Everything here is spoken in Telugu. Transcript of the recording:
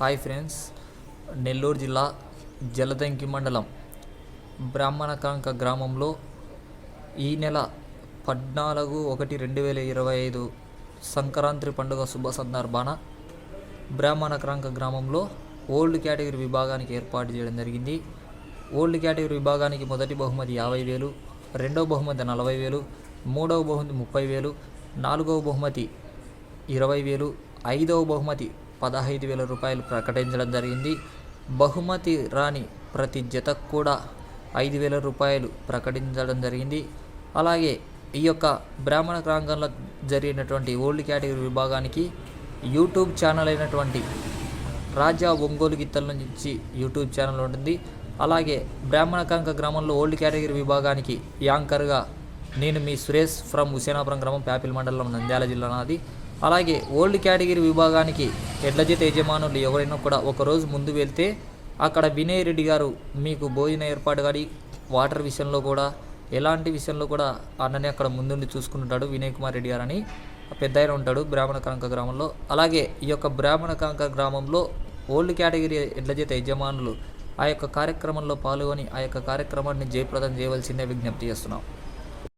హాయ్ ఫ్రెండ్స్ నెల్లూరు జిల్లా జలదంకి మండలం బ్రాహ్మణకాంక గ్రామంలో ఈ నెల పద్నాలుగు ఒకటి రెండు వేల ఇరవై ఐదు సంక్రాంతి పండుగ శుభ సందర్భాన బ్రాహ్మణకాంక గ్రామంలో ఓల్డ్ కేటగిరీ విభాగానికి ఏర్పాటు చేయడం జరిగింది. ఓల్డ్ కేటగిరీ విభాగానికి మొదటి బహుమతి యాభై వేలు రెండవ బహుమతి నలభై వేలు మూడవ బహుమతి ముప్పై వేలు నాలుగవ బహుమతి ఇరవై వేలు ఐదవ బహుమతి పదహైదు వేల రూపాయలు ప్రకటించడం జరిగింది. బహుమతి రాని ప్రతి జతకు కూడా ఐదు వేల రూపాయలు ప్రకటించడం జరిగింది. అలాగే ఈ యొక్క బ్రాహ్మణ ప్రాంగంలో జరిగినటువంటి ఓల్డ్ కేటగిరీ విభాగానికి యూట్యూబ్ ఛానల్ అయినటువంటి రాజా ఒంగోలు గీతల నుంచి యూట్యూబ్ ఛానల్ ఉంటుంది. అలాగే బ్రాహ్మణ కంక గ్రామంలో ఓల్డ్ కేటగిరీ విభాగానికి యాంకర్గా నేను మీ సురేష్ ఫ్రమ్ హుసేనాపురం గ్రామం ప్యాపిల్ మండలం నంద్యాల జిల్లా నాది. అలాగే ఓల్డ్ కేటగిరీ విభాగానికి ఎడ్లజిత్ యజమానులు ఎవరైనా కూడా ఒకరోజు ముందు వెళ్తే అక్కడ వినయ్ రెడ్డి గారు మీకు భోజన ఏర్పాటు కానీ వాటర్ విషయంలో కూడా ఎలాంటి విషయంలో కూడా అన్నని అక్కడ ముందుండి చూసుకుంటాడు వినయ్ కుమార్ రెడ్డి గారు అని పెద్ద ఆయన ఉంటాడు బ్రాహ్మణ కంక గ్రామంలో. అలాగే ఈ యొక్క బ్రాహ్మణ కంక గ్రామంలో ఓల్డ్ కేటగిరీ ఎడ్ల యజమానులు ఆ యొక్క కార్యక్రమంలో పాల్గొని ఆ యొక్క కార్యక్రమాన్ని జయప్రదం చేయవలసిందే విజ్ఞప్తి చేస్తున్నాం.